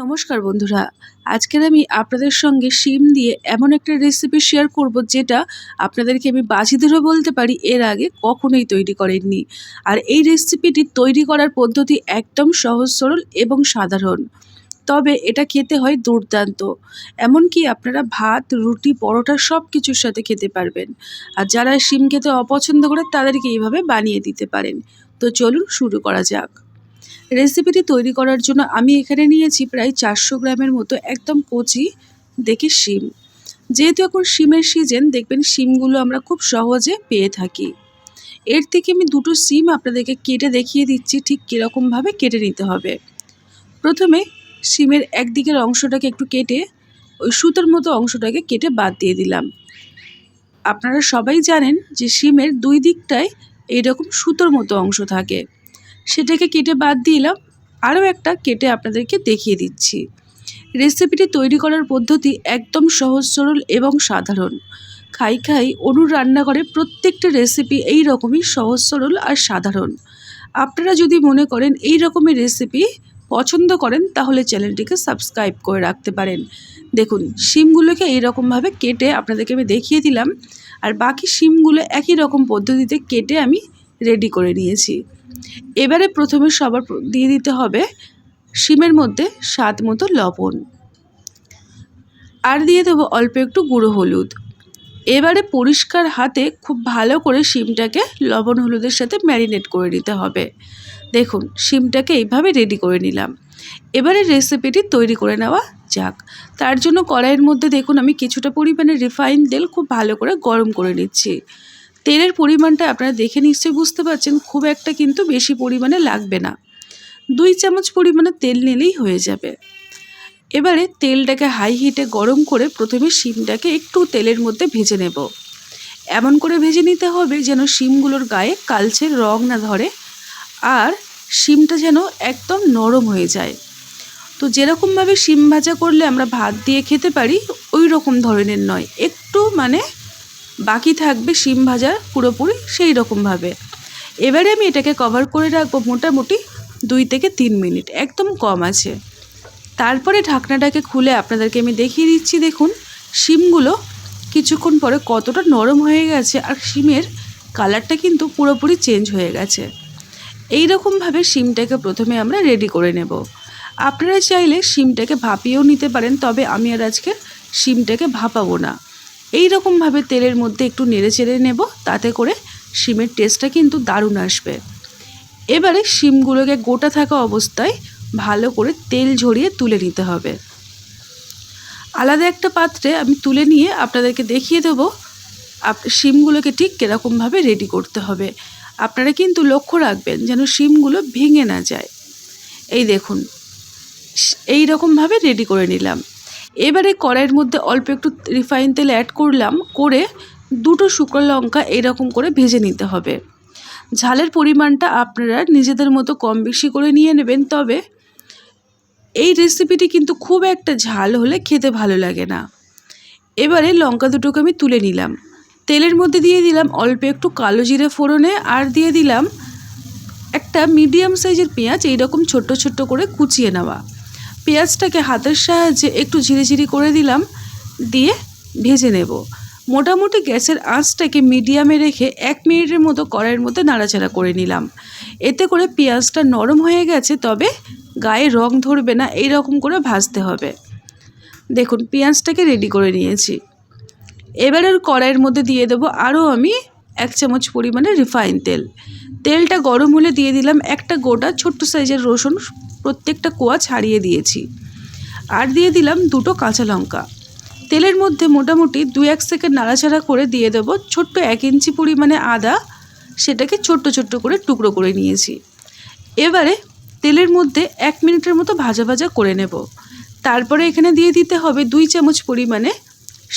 নমস্কার বন্ধুরা। আজকের আমি আপনাদের সঙ্গে শিম দিয়ে এমন একটা রেসিপি শেয়ার করব যেটা আপনাদেরকে আমি বাজি ধরে বলতে পারি এর আগে কখনোই তৈরি করেননি। আর এই রেসিপিটি তৈরি করার পদ্ধতি একদম সহজ, সরল এবং সাধারণ। তবে এটা খেতে হয় দুর্দান্ত। এমনকি আপনারা ভাত, রুটি, পরোটা সব কিছুর সাথে খেতে পারবেন। আর যারা শিম খেতে অপছন্দ করে তাদেরকে এইভাবে বানিয়ে দিতে পারেন। তো চলুন শুরু করা যাক। রেসিপিটি তৈরি করার জন্য আমি এখানে নিয়েছি প্রায় চারশো গ্রামের মতো একদম কচি, দেখে শিম। যেহেতু এখন শিমের সিজন দেখবেন শিমগুলো আমরা খুব সহজে পেয়ে থাকি। এর থেকে আমি দুটো সিম আপনাদেরকে কেটে দেখিয়ে দিচ্ছি ঠিক কীরকমভাবে কেটে নিতে হবে। প্রথমে শিমের একদিকের অংশটাকে একটু কেটে, ওই সুতোর মতো অংশটাকে কেটে বাদ দিয়ে দিলাম। আপনারা সবাই জানেন যে শিমের দুই দিকটায় এইরকম সুতোর মতো অংশ থাকে। সেটাকে কেটে বাদ দিলাম। আরও একটা কেটে আপনাদেরকে দেখিয়ে দিচ্ছি। রেসিপিটি তৈরি করার পদ্ধতি একদম সহজ, সরল এবং সাধারণ। খাই খাই অনুর রান্নাঘরে প্রত্যেকটা রেসিপি এই রকমই সহজ, সরল আর সাধারণ। আপনারা যদি মনে করেন এই রকমের রেসিপি পছন্দ করেন, তাহলে চ্যানেলটিকে সাবস্ক্রাইব করে রাখতে পারেন। দেখুন, শিমগুলোকে এইরকমভাবে কেটে আপনাদেরকে আমি দেখিয়ে দিলাম। আর বাকি শিমগুলো একই রকম পদ্ধতিতে কেটে আমি রেডি করে নিয়েছি। এবারে প্রথমে সবার দিয়ে দিতে হবে শিমের মধ্যে স্বাদ মতো লবণ। আর দিয়ে দেবো অল্প একটু গুঁড়ো হলুদ। এবারে পরিষ্কার হাতে খুব ভালো করে শিমটাকে লবণ হলুদের সাথে ম্যারিনেট করে নিতে হবে। দেখুন, শিমটাকে এইভাবে রেডি করে নিলাম। এবারে রেসিপিটি তৈরি করে নেওয়া যাক। তার জন্য কড়াইয়ের মধ্যে দেখুন, আমি কিছুটা পরিমাণে রিফাইন তেল খুব ভালো করে গরম করে নিচ্ছি। তেলের পরিমাণটা আপনারা দেখে নিশ্চয়ই বুঝতে পারছেন, খুব একটা কিন্তু বেশি পরিমাণে লাগবে না। দুই চামচ পরিমাণে তেল নিলেই হয়ে যাবে। এবারে তেলটাকে হাই হিটে গরম করে প্রথমে শিমটাকে একটু তেলের মধ্যে ভেজে নেব। এমন করে ভেজে নিতে হবে যেন শিমগুলোর গায়ে কালচের রং না ধরে আর শিমটা যেন একদম নরম হয়ে যায়। তো যেরকমভাবে শিম ভাজা করলে আমরা ভাত দিয়ে খেতে পারি ওই রকম ধরনের নয়। একটু মানে বাকি থাকবে শিম ভাজা পুরোপুরি সেই রকমভাবে। এবারে আমি এটাকে কভার করে রাখব মোটামুটি দুই থেকে তিন মিনিট, একদম কম আছে। তারপরে ঢাকনাটাকে খুলে আপনাদেরকে আমি দেখিয়ে দিচ্ছি, দেখুন শিমগুলো কিছুক্ষণ পরে কতটা নরম হয়ে গেছে আর শিমের কালারটা কিন্তু পুরোপুরি চেঞ্জ হয়ে গেছে। এই রকমভাবে শিমটাকে প্রথমে আমরা রেডি করে নেব। আপনারা চাইলে শিমটাকে ভাপিয়েও নিতে পারেন, তবে আমি আর আজকে শিমটাকে ভাপাবো না। এই রকমভাবে তেলের মধ্যে একটু নেড়ে চেড়ে নেব, তাতে করে শিমের টেস্টটা কিন্তু দারুণ আসবে। এবারে শিমগুলোকে গোটা থাকা অবস্থায় ভালো করে তেল ঝরিয়ে তুলে নিতে হবে। আলাদা একটা পাত্রে আমি তুলে নিয়ে আপনাদেরকে দেখিয়ে দেবো, আপ, শিমগুলোকে ঠিক কীরকমভাবে রেডি করতে হবে। আপনারা কিন্তু লক্ষ্য রাখবেন যেন শিমগুলো ভেঙে না যায়। এই দেখুন এই রকমভাবে রেডি করে নিলাম। এবারে কড়াইয়ের মধ্যে অল্প একটু রিফাইন তেল অ্যাড করলাম, করে দুটো শুকনো লঙ্কা এরকম করে ভেজে নিতে হবে। ঝালের পরিমাণটা আপনারা নিজেদের মতো কম বেশি করে নিয়ে নেবেন, তবে এই রেসিপিটি কিন্তু খুব একটা ঝাল হলে খেতে ভালো লাগে না। এবারে লঙ্কা দুটোকে আমি তুলে নিলাম। তেলের মধ্যে দিয়ে দিলাম অল্প একটু কালো জিরে ফোড়নে, আর দিয়ে দিলাম একটা মিডিয়াম সাইজের পেঁয়াজ, এইরকম ছোট্ট ছোট্ট করে কুচিয়ে নেওয়া। পেঁয়াজটাকে হাতের সাহায্যে একটু ঝিরিঝিরি করে দিলাম, দিয়ে ভেজে নেব। মোটামুটি গ্যাসের আঁচটাকে মিডিয়ামে রেখে এক মিনিটের মতো কড়াইয়ের মধ্যে নাড়াচাড়া করে নিলাম। এতে করে পেঁয়াজটা নরম হয়ে গেছে, তবে গায়ে রং ধরবে না এই রকম করে ভাজতে হবে। দেখুন, পেঁয়াজটাকে রেডি করে নিয়েছি। এবার ওর কড়াইয়ের মধ্যে দিয়ে দেবো আরও আমি এক চামচ পরিমাণে রিফাইন তেল। তেলটা গরম হলে দিয়ে দিলাম একটা গোটা ছোট্ট সাইজের রসুন, প্রত্যেকটা কোয়া ছাড়িয়ে দিয়েছি। আর দিয়ে দিলাম দুটো কাঁচা লঙ্কা। তেলের মধ্যে মোটামুটি দু এক সেকেন্ড নাড়াচাড়া করে দিয়ে দেবো। ছোট্ট এক ইঞ্চি পরিমাণে আদা, সেটাকে ছোট্ট ছোট্ট করে টুকরো করে নিয়েছি। এবারে তেলের মধ্যে এক মিনিটের মতো ভাজা ভাজা করে নেব। তারপরে এখানে দিয়ে দিতে হবে দুই চামচ পরিমাণে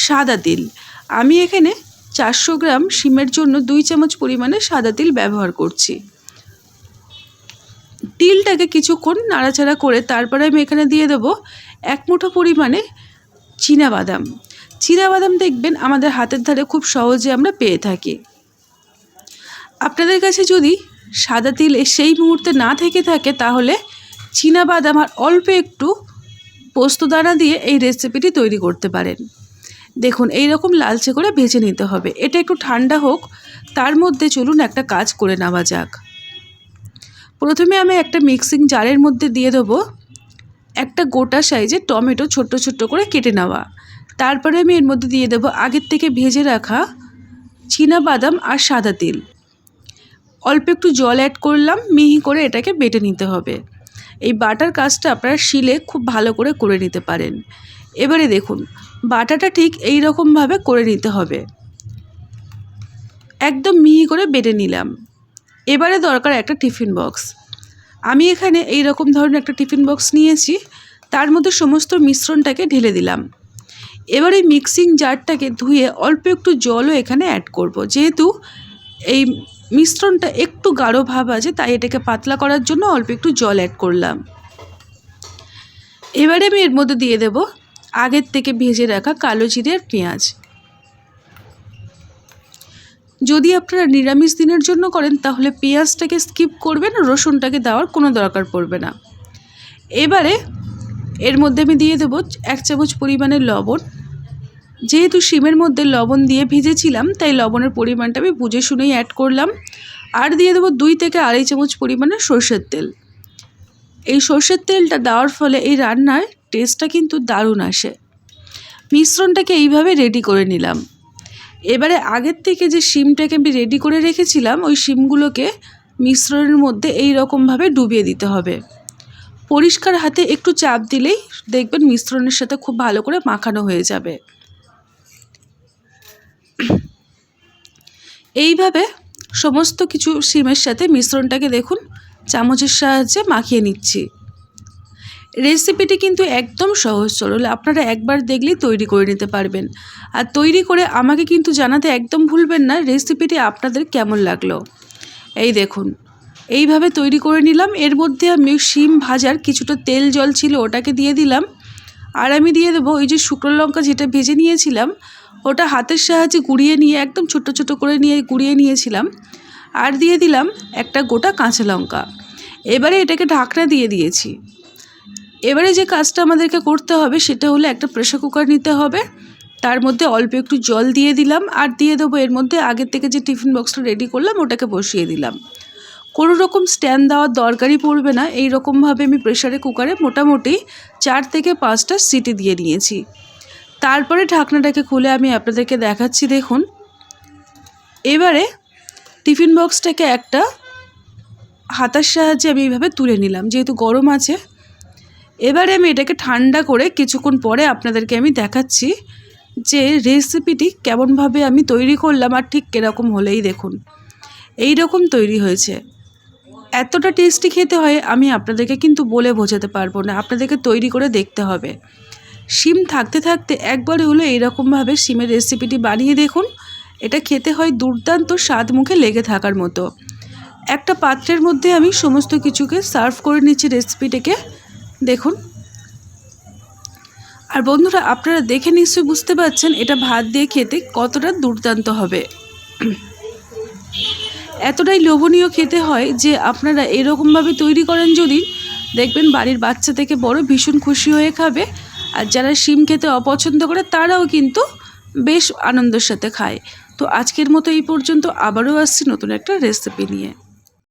সাদা তিল। আমি এখানে চারশো গ্রাম শিমের জন্য দুই চামচ পরিমাণে সাদা তিল ব্যবহার করছি। তিলটাকে কিছুক্ষণ নাড়াচাড়া করে তারপরে আমি এখানে দিয়ে দেবো এক মুঠো পরিমাণে বাদাম বাদাম দেখবেন আমাদের হাতের ধারে খুব সহজে আমরা পেয়ে থাকি। আপনাদের কাছে যদি সাদা তিল সেই মুহূর্তে না থেকে থাকে তাহলে বাদাম আর অল্প একটু পোস্তদানা দিয়ে এই রেসিপিটি তৈরি করতে পারেন। দেখুন, এই রকম লালচে করে ভেজে নিতে হবে। এটা একটু ঠান্ডা হোক, তার মধ্যে চলুন একটা কাজ করে নেওয়া যাক। প্রথমে আমি একটা মিক্সিং জারের মধ্যে দিয়ে দেবো একটা গোটা সাইজে টমেটো ছোট্ট ছোট্ট করে কেটে নেওয়া। তারপরে আমি এর মধ্যে দিয়ে দেবো আগের থেকে ভেজে রাখা চীনা বাদাম আর সাদা তিল। অল্প একটু জল অ্যাড করলাম, মিহি করে এটাকে বেটে নিতে হবে। এই বাটার কাজটা আপনারা শিলে খুব ভালো করে করে নিতে পারেন। এবারে দেখুন বাটাটা ঠিক এই রকমভাবে করে নিতে হবে। একদম মিহি করে বেটে নিলাম। এবারে দরকার একটা টিফিন বক্স। আমি এখানে এই রকম ধরনের একটা টিফিন বক্স নিয়েছি, তার মধ্যে সমস্ত মিশ্রণটাকে ঢেলে দিলাম। এবার মিক্সিং জারটাকে ধুয়ে অল্প একটু জলও এখানে অ্যাড করব। যেহেতু এই মিশ্রণটা একটু গাঢ় ভাব আছে, তাই এটাকে পাতলা করার জন্য অল্প একটু জল অ্যাড করলাম। এবারে আমি এর মধ্যে দিয়ে দেব আগের থেকে ভেজে রাখা কালো জিরে আর পেঁয়াজ। যদি আপনারা নিরামিষ দিনের জন্য করেন, তাহলে পেঁয়াজটাকে স্কিপ করবেন, রসুনটাকে দেওয়ার কোনো দরকার পড়বে না। এবারে এর মধ্যে আমি দিয়ে দেবো এক চামচ পরিমাণের লবণ। যেহেতু শিমের মধ্যে লবণ দিয়ে ভেজেছিলাম, তাই লবণের পরিমাণটা আমি বুঝে শুনেই অ্যাড করলাম। আর দিয়ে দেবো দুই থেকে আড়াই চামচ পরিমাণের সর্ষের তেল। এই সর্ষের তেলটা দেওয়ার ফলে এই রান্নার টেস্টটা কিন্তু দারুণ আসে। মিশ্রণটাকে এইভাবে রেডি করে নিলাম। এবারে আগের থেকে যে শিমটাকে আমি রেডি করে রেখেছিলাম, ওই শিমগুলোকে মিশ্রণের মধ্যে এই রকমভাবে ডুবিয়ে দিতে হবে। পরিষ্কার হাতে একটু চাপ দিলেই দেখবেন মিশ্রণের সাথে খুব ভালো করে মাখানো হয়ে যাবে। এইভাবে সমস্ত কিছু শিমের সাথে মিশ্রণটাকে দেখুন, চামচের সাহায্যে মাখিয়ে নিচ্ছি। রেসিপিটি কিন্তু একদম সহজ সরল আপনারা একবার দেখলেই তৈরি করে নিতে পারবেন। আর তৈরি করে আমাকে কিন্তু জানাতে একদম ভুলবেন না রেসিপিটি আপনাদের কেমন লাগল। এই দেখুন, এইভাবে তৈরি করে নিলাম। এর মধ্যে আমি শিম ভাজার কিছুটা তেল জল ছিল, ওটাকে দিয়ে দিলাম। আর আমি দিয়ে দেবো ওই যে শুকনো লঙ্কা যেটা ভেজে নিয়েছিলাম, ওটা হাতের সাহায্যে গুঁড়িয়ে নিয়ে, একদম ছোট ছোট করে নিয়ে গুঁড়িয়ে নিয়েছিলাম। আর দিয়ে দিলাম একটা গোটা কাঁচা লঙ্কা। এবারে এটাকে ঢাকনা দিয়ে দিয়েছি। এবারে যে কাজটা আমাদেরকে করতে হবে সেটা হলো একটা প্রেশার কুকার নিতে হবে। তার মধ্যে অল্প একটু জল দিয়ে দিলাম আর দিয়ে দেবো এর মধ্যে আগের থেকে যে টিফিন বক্সটা রেডি করলাম ওটাকে বসিয়ে দিলাম। কোনো রকম স্ট্যান্ড দেওয়ার দরকারই পড়বে না। এই রকমভাবে আমি প্রেশারে কুকারে মোটামুটি চার থেকে পাঁচটা সিটি দিয়ে নিয়েছি। তারপরে ঢাকনাটাকে খুলে আমি আপনাদেরকে দেখাচ্ছি, দেখুন। এবারে টিফিন বক্সটাকে একটা হাতার সাহায্যে আমি এইভাবে তুলে নিলাম। যেহেতু গরম আছে এবারে আমি এটাকে ঠান্ডা করে কিছুক্ষণ পরে আপনাদেরকে আমি দেখাচ্ছি যে রেসিপিটি কেমনভাবে আমি তৈরি করলাম আর ঠিক কীরকম হলেই দেখুন। এই রকম তৈরি হয়েছে। এতটা টেস্টি খেতে হয়, আমি আপনাদেরকে কিন্তু বলে বোঝাতে পারব না। আপনাদেরকে তৈরি করে দেখতে হবে। শিম থাকতে থাকতে একবারে হলো এইরকমভাবে শিমের রেসিপিটি বানিয়ে দেখুন। এটা খেতে হয় দুর্দান্ত স্বাদ মুখে লেগে থাকার মতো। একটা পাত্রের মধ্যে আমি সমস্ত কিছুকে সার্ভ করে নিচ্ছি রেসিপিটাকে দেখুন। আর বন্ধুরা, আপনারা দেখে নিশ্চয়ই বুঝতে পারছেন, এটা ভাত দিয়ে খেতে কতটা দুর্দান্ত হবে। এতটাই লোভনীয় খেতে হয় যে আপনারা এরকমভাবে তৈরি করেন যদি, দেখবেন বাড়ির বাচ্চা থেকে বড় ভীষণ খুশি হয়ে খাবে। আর যারা শিম খেতে অপছন্দ করে, তারাও কিন্তু বেশ আনন্দের সাথে খায়। তো আজকের মতো এই পর্যন্ত, আবারও আসছি নতুন একটা রেসিপি নিয়ে।